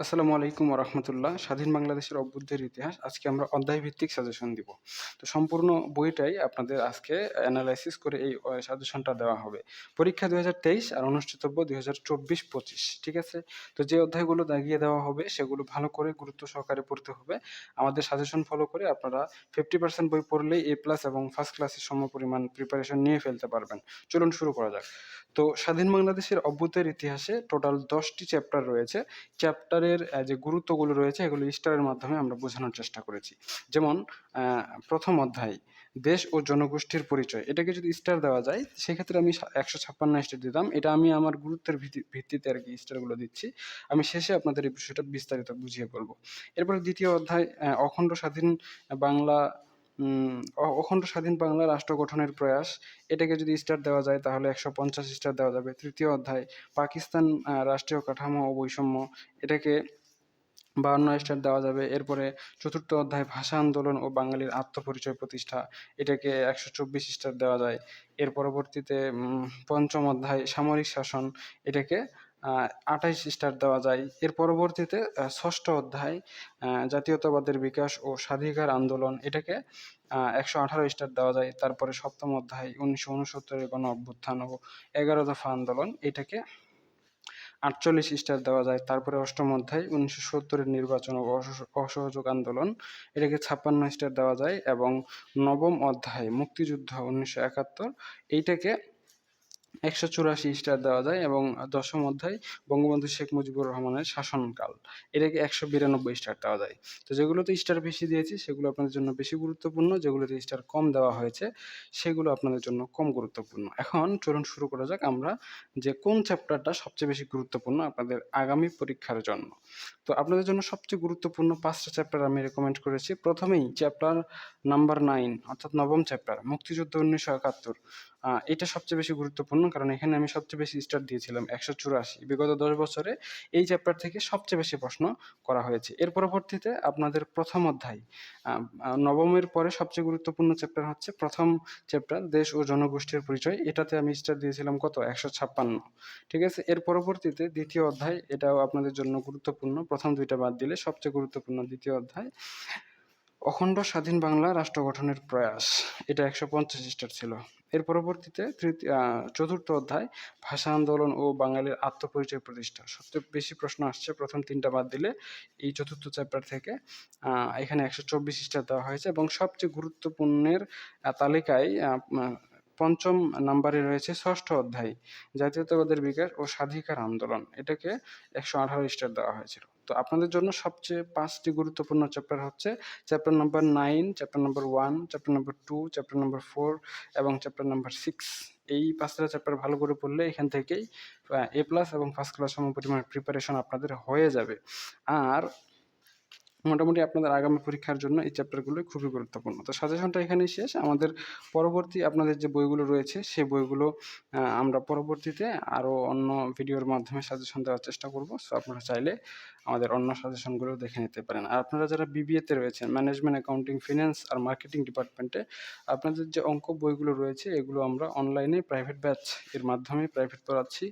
আসসালামু আলাইকুম রহমতুল্লাহ স্বাধীন বাংলাদেশের অভ্যুদয়ের ইতিহাস। আজকে আমরা অধ্যায় ভিত্তিক সাজেশন দিব। তো সম্পূর্ণ বইটাই আপনাদের আজকে অ্যানালাইসিস করে এই সাজেশনটা দেওয়া হবে। পরীক্ষা দুই হাজার তেইশ আর অনুষ্ঠিতব্য দুই হাজার চব্বিশ পঁচিশ ঠিক আছে? তো যে অধ্যায়গুলো দাগিয়ে দেওয়া হবে, সেগুলো ভালো করে গুরুত্ব সহকারে পড়তে হবে। আমাদের সাজেশন ফলো করে আপনারা ফিফটি পার্সেন্ট বই পড়লেই এ প্লাস এবং ফার্স্ট ক্লাসের সম পরিমাণ প্রিপারেশন নিয়ে ফেলতে পারবেন। চলুন শুরু করা যাক। তো স্বাধীন বাংলাদেশের অভ্যুদয়ের ইতিহাসে টোটাল দশটি চ্যাপ্টার রয়েছে। চ্যাপ্টারের যে গুরুত্বগুলো রয়েছে, এগুলো স্টারের মাধ্যমে আমরা বোঝানোর চেষ্টা করেছি। যেমন প্রথম অধ্যায়, দেশ ও জনগোষ্ঠীর পরিচয়। এটাকে যদি স্টার দেওয়া যায়, সেক্ষেত্রে আমি একশো ছাপ্পান্ন স্টার দিতাম। এটা আমি আমার গুরুত্বের ভিত্তিতে আর কি স্টারগুলো দিচ্ছি। আমি শেষে আপনাদের এই বিষয়টা বিস্তারিত বুঝিয়ে বলব। এরপরে দ্বিতীয় অধ্যায় অখণ্ড স্বাধীন বাংলা অখণ্ড স্বাধীন বাংলা রাষ্ট্র গঠনের প্রয়াস। এটাকে যদি স্টার দেওয়া যায়, তাহলে একশো পঞ্চাশ স্টার দেওয়া যাবে। তৃতীয় অধ্যায়, পাকিস্তান রাষ্ট্রীয় কাঠামো ও বৈষম্য। এটাকে বাহান্ন স্টার দেওয়া যাবে। এরপরে চতুর্থ অধ্যায়, ভাষা আন্দোলন ও বাঙালির আত্মপরিচয় প্রতিষ্ঠা। এটাকে একশো চব্বিশ স্টার দেওয়া যায়। এর পরবর্তীতে পঞ্চম অধ্যায়, সামরিক শাসন। এটাকে আঠাইশ স্টার দেওয়া যায়। এর পরবর্তীতে ষষ্ঠ অধ্যায় জাতীয়তাবাদের বিকাশ ও স্বাধিকার আন্দোলন, এটাকে একশো আঠারো স্টার দেওয়া যায়। তারপরে সপ্তম অধ্যায়, উনিশশো উনসত্তরের গণ অভ্যুত্থান ও এগারো দফা আন্দোলন, এটাকে আটচল্লিশ স্টার দেওয়া যায়। তারপরে অষ্টম অধ্যায়, উনিশশো সত্তরের নির্বাচন ও অসহযোগ আন্দোলন, এটাকে ছাপ্পান্ন স্টার দেওয়া যায়। এবং নবম অধ্যায়, মুক্তিযুদ্ধ, উনিশশো একাত্তর, এইটাকে একশো চুরাশি স্টার দেওয়া যায় এবং দশম অধ্যায় বঙ্গবন্ধু শেখ মুজিবুর রহমানের শাসনকাল। এটাকে একশো বিরানব্বই স্টার দেওয়া যায়। তো যেগুলোতে স্টার বেশি দিয়েছি, সেগুলো আপনাদের জন্য বেশি গুরুত্বপূর্ণ। যেগুলোতে স্টার কম দেওয়া হয়েছে, সেগুলো আপনাদের জন্য কম গুরুত্বপূর্ণ। এখন চলুন শুরু করা যাক আমরা যে কোন চ্যাপ্টারটা সবচেয়ে বেশি গুরুত্বপূর্ণ আপনাদের আগামী পরীক্ষার জন্য। তো আপনাদের জন্য সবচেয়ে গুরুত্বপূর্ণ পাঁচটা চ্যাপ্টার আমি রেকমেন্ড করেছি। প্রথমেই চ্যাপ্টার নাম্বার নাইন, অর্থাৎ নবম চ্যাপ্টার, মুক্তিযুদ্ধ উনিশশো একাত্তর। এটা সবচেয়ে বেশি গুরুত্বপূর্ণ, কারণ এখানে আমি সবচেয়ে বেশি স্টার দিয়েছিলাম একশো চুরাশি। বিগত দশ বছরে এই চ্যাপ্টার থেকে সবচেয়ে বেশি প্রশ্ন করা হয়েছে। এর পরবর্তীতে আপনাদের প্রথম অধ্যায় নবমের পরে সবচেয়ে গুরুত্বপূর্ণ চ্যাপ্টার হচ্ছে প্রথম চ্যাপ্টার দেশ ও জনগোষ্ঠীর পরিচয়। এটাতে আমি স্টার দিয়েছিলাম কত? একশো ছাপ্পান্ন। ঠিক আছে? এর পরবর্তীতে দ্বিতীয় অধ্যায়, এটাও আপনাদের জন্য গুরুত্বপূর্ণ। প্রথম দুইটা বাদ দিলে সবচেয়ে গুরুত্বপূর্ণ দ্বিতীয় অধ্যায়। অখণ্ড স্বাধীন বাংলা রাষ্ট্র গঠনের প্রয়াস। এটা একশো পঞ্চাশ স্টার ছিল। এর পরবর্তীতে তৃতীয় চতুর্থ অধ্যায়, ভাষা আন্দোলন ও বাঙালির আত্মপরিচয় প্রতিষ্ঠা। সবচেয়ে বেশি প্রশ্ন আসছে, প্রথম তিনটা বাদ দিলে এই চতুর্থ চ্যাপ্টার থেকে এখানে একশো চব্বিশ স্টার দেওয়া হয়েছে এবং সবচেয়ে গুরুত্বপূর্ণের তালিকায় পঞ্চম নাম্বারে রয়েছে ষষ্ঠ অধ্যায়, জাতীয়তাবাদের বিকাশ ও স্বাধিকার আন্দোলন। এটাকে একশো আঠারো স্টার দেওয়া হয়েছিল। তো আপনাদের জন্য সবচেয়ে পাঁচটি গুরুত্বপূর্ণ চ্যাপ্টার হচ্ছে chapter number nine chapter number one chapter number two chapter number four এবং চ্যাপ্টার নাম্বার সিক্স এই পাঁচটা চ্যাপ্টার ভালো করে পড়লে এখান থেকেই এ প্লাস এবং ফার্স্ট ক্লাস সম পরিমাণ প্রিপারেশন আপনাদের হয়ে যাবে। আর মোটামুটি আপনাদের আগামী পরীক্ষার জন্য এই চ্যাপ্টারগুলো খুবই গুরুত্বপূর্ণ। তো সাজেশনটা এখানেই শেষ। আমাদের পরবর্তী আপনাদের যে বইগুলো রয়েছে, সেই বইগুলো আমরা পরবর্তীতে আরও অন্য ভিডিওর মাধ্যমে সাজেশন দেওয়ার চেষ্টা করব। সো আপনারা চাইলে আমাদের অন্য সাজেশনগুলো দেখে নিতে পারেন। আর আপনারা যারা বিবিএতে রয়েছেন ম্যানেজমেন্ট অ্যাকাউন্টিং ফিনান্স আর মার্কেটিং ডিপার্টমেন্টে আপনাদের যে অঙ্ক বইগুলো রয়েছে, এগুলো আমরা অনলাইনে প্রাইভেট ব্যাচ এর মাধ্যমে প্রাইভেট পড়াচ্ছি।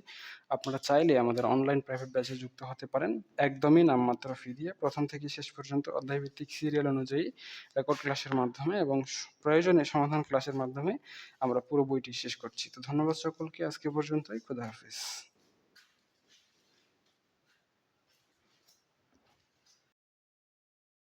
আপনারা চাইলে আমাদের অনলাইন প্রাইভেট ব্যাচে যুক্ত হতে পারেন। একদমই নামমাত্র ফি দিয়ে। প্রথম থেকে শেষ পর্যন্ত অধ্যায়ভিত্তিক সিরিয়াল অনুযায়ী রেকর্ড ক্লাসের মাধ্যমে এবং প্রয়োজনে সমাধান ক্লাসের মাধ্যমে আমরা পুরো বইটি শেষ করছি। তো ধন্যবাদ সকলকে। আজকে পর্যন্তই। খুদা হাফিজ।